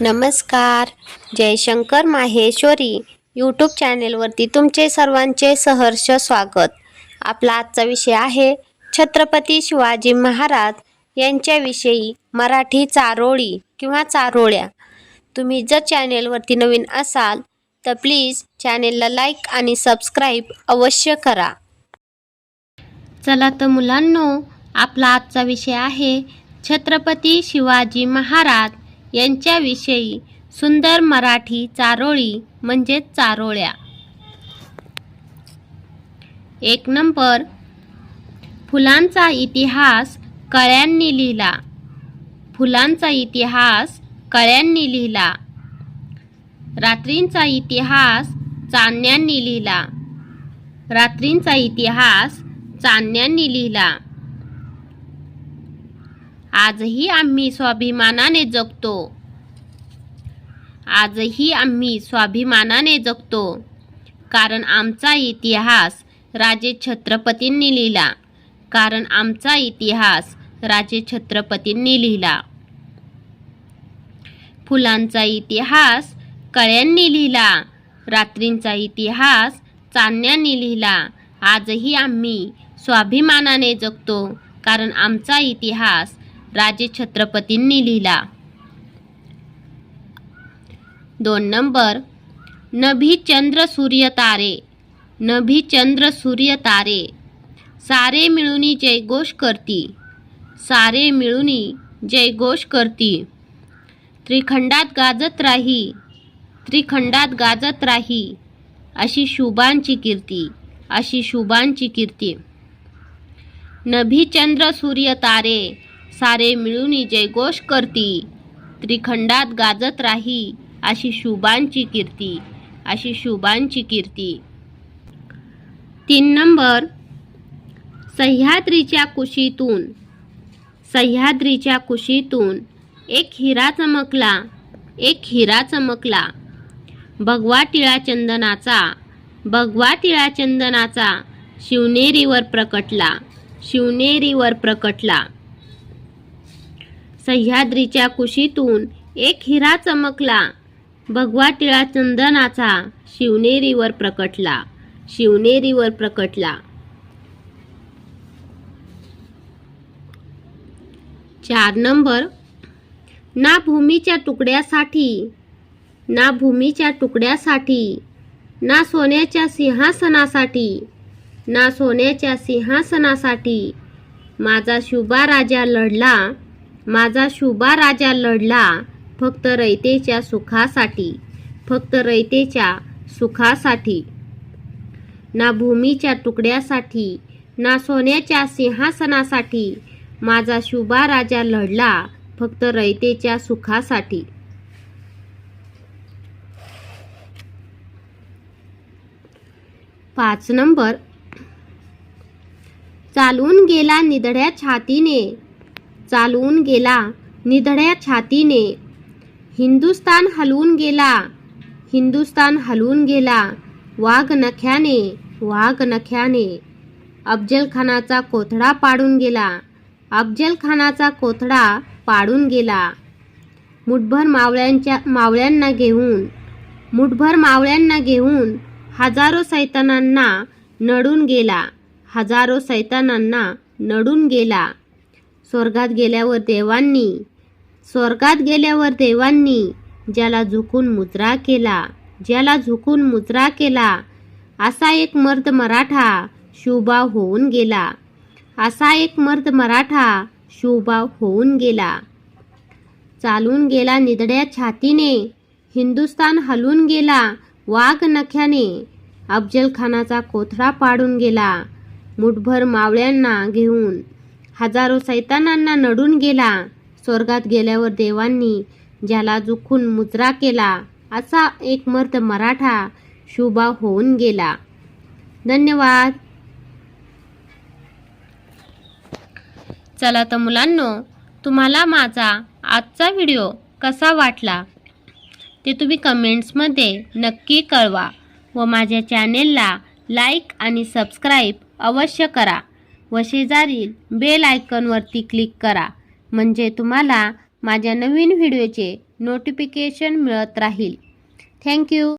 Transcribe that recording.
नमस्कार. जयशंकर माहेश्वरी. यूट्यूब चॅनेलवरती तुमचे सर्वांचे सहर्ष स्वागत. आपला आजचा विषय आहे छत्रपती शिवाजी महाराज यांच्याविषयी मराठी चारोळी किंवा चारोळ्या. तुम्ही जर चॅनेलवरती नवीन असाल तर प्लीज चॅनेलला लाईक आणि सबस्क्राईब अवश्य करा. चला तर मुलांनो आपला आजचा विषय आहे छत्रपती शिवाजी महाराज यांच्याविषयी सुंदर मराठी चारोळी म्हणजेच चारोळ्या. एक नंबर. फुलांचा इतिहास कळ्यांनी लिहिला. फुलांचा इतिहास कळ्यांनी लिहिला. रात्रींचा इतिहास चांदण्यांनी लिहिला. रात्रींचा इतिहास चांदण्यांनी लिहिला. आजही आम्ही स्वाभिमानाने जगतो. आजही आम्ही स्वाभिमानाने जगतो. कारण आमचा इतिहास राजे छत्रपतींनी लिहिला. कारण आमचा इतिहास राजे छत्रपतींनी लिहिला. फुलांचा इतिहास कळ्यांनी लिहिला. रात्रींचा इतिहास चांदण्यांनी लिहिला. आजही आम्ही स्वाभिमानाने जगतो. कारण आमचा इतिहास राजे छत्रपतींनी लिहिला. दोन नंबर नभी चंद्र सूर्य तारे नभी चंद्र सूर्य तारे सारे मिळूनी जयघोष करती सारे मिळूनी जयघोष करती. त्रिखंडात गाजत राही त्रिखंडात गाजत राही अशी शुभांची कीर्ती अशी शुभांची कीर्ती. नभी चंद्र सूर्य तारे सारे मिळूनी जयघोष करती. त्रिखंडात गाजत राही अशी शुभांची कीर्ती अशी शुभांची कीर्ती. तीन नंबर सह्याद्रीच्या कुशीतून सह्याद्रीच्या कुशीतून एक हिरा चमकला एक हिरा चमकला. भगवा टिळा चंदनाचा भगवा टिळा चंदनाचा शिवनेरीवर प्रकटला शिवनेरीवर प्रकटला. सह्याद्रीच्या कुशीतून एक हिरा चमकला. भगवा टिळा चंदनाचा शिवनेरीवर प्रकटला. शिवनेरीवर प्रकटला. चार नंबर. ना भूमीच्या तुकड्यासाठी ना भूमीच्या तुकड्यासाठी ना सोन्याच्या सिंहासनासाठी ना सोन्याच्या सिंहासनासाठी माझा शुभा राजा लढला. माझा शुभा राजा लढला फक्त रयतेच्या सुखासाठी फक्त रयतेच्या सुखासाठी. ना भूमीच्या तुकड्यासाठी ना सोन्याच्या सिंहासनासाठी माझा शुभा राजा लढला फक्त रयतेच्या सुखासाठी. पाच नंबर. चालून गेला निधड्या छातीने. चालवून गेला. निधड्या छातीने. हिंदुस्तान हलवून गेला. हिंदुस्तान हलवून गेला. वाघ नख्याने वाघ नख्याने. अफजलखानाचा कोथडा पाडून गेला. अफजलखानाचा कोथडा पाडून गेला. मुठभर मावळ्यांच्या मावळ्यांना घेऊन मुठभर मावळ्यांना घेऊन हजारो सैतानांना नडून गेला. हजारो सैतानांना नडून गेला. स्वर्गात गेल्यावर देवांनी स्वर्गात गेल्यावर देवांनी ज्याला झुकून मुजरा केला ज्याला झुकून मुजरा केला असा एक मर्द मराठा शुभा होऊन गेला. असा एक मर्द मराठा शुभा होऊन गेला. चालून गेला निदड्या छातीने हिंदुस्तान हलून गेला वाघ नख्याने अफजल खानाचा कोथळा पाडून गेला मुठभर मावळ्यांना घेऊन हजारो सैतानांना नडून गेला. स्वर्गात गेल्यावर देवांनी ज्याला जुखून मुजरा केला असा एक मर्द मराठा शुभा होऊन गेला. धन्यवाद. चला तर मुलांनो तुम्हाला माझा आजचा व्हिडिओ कसा वाटला? ते तुम्ही कमेंट्समध्ये नक्की कळवा व माझ्या चॅनेलला लाईक आणि सबस्क्राईब अवश्य करा. व शेजारील बेल आयकॉनवरती क्लिक करा. म्हणजे तुम्हाला माझ्या नवीन व्हिडिओचे नोटिफिकेशन मिळत राहील. थँक्यू